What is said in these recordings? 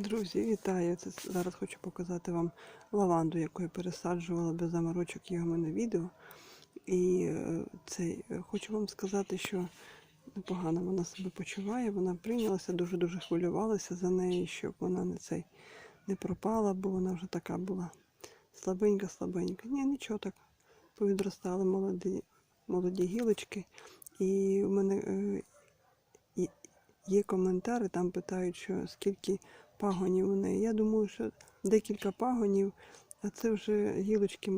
Друзі, вітаю! Це зараз хочу показати вам лаванду, яку я пересаджувала без заморочок, є у мене відео. І е, цей, е, хочу вам сказати, що непогано вона себе почуває. Вона прийнялася, дуже-дуже хвилювалася за неї, щоб вона не цей не пропала, бо вона вже така була слабенька, слабенька. Ні, нічого так. Повідростали молоді, молоді гілочки. І у мене е, є коментари, там питають, що скільки пагонів у неї. Я думаю, що декілька пагонів, а це вже гілочки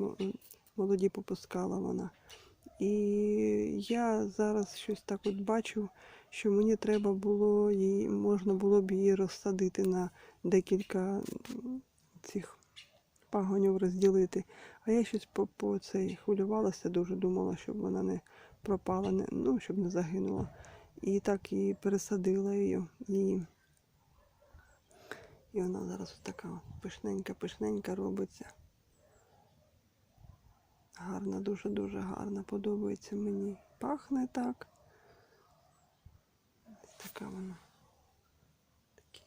молоді попускала вона. І я зараз щось так от бачу, що мені треба було її, можна було б її розсадити на декілька цих пагонів розділити. А я щось по, по цей хвилювалася, дуже думала, щоб вона не пропала, не, ну, щоб не загинула. І так і пересадила її. І, вона зараз така пишненька, пишненька робиться. Гарна, дуже-дуже гарна, подобається мені. Пахне так. Ось така вона. Такі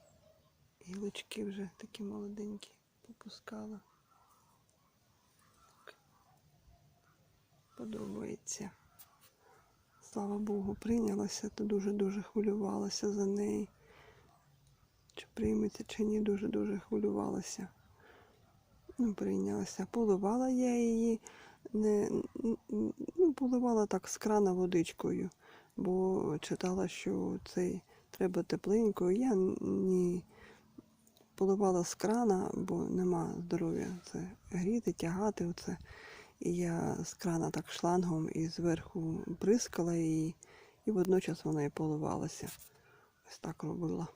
гілочки вже такі молоденькі попускала. Подобається. Слава Богу, прийнялася, то дуже-дуже хвилювалася за неї. Чи прийметься, чи ні, дуже-дуже хвилювалася. Ну, прийнялася. Поливала я її, не, ну, поливала так з крана водичкою, бо читала, що цей треба тепленькою. Я не поливала з крана, бо нема здоров'я. Це гріти, тягати оце. І я з крана так шлангом і зверху бризкала її, і водночас вона і поливалася. Ось так робила.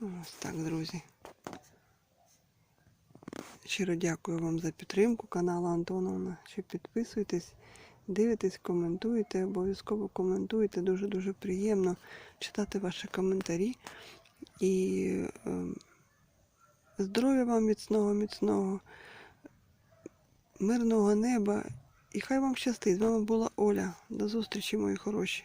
Ось так, друзі. Щиро дякую вам за підтримку каналу Антоновна. Що підписуйтесь, дивитесь, коментуєте, обов'язково коментуйте. Дуже-дуже приємно читати ваші коментарі. І е, здоров'я вам міцного, міцного, мирного неба. І хай вам щастить. З вами була Оля. До зустрічі, мої хороші.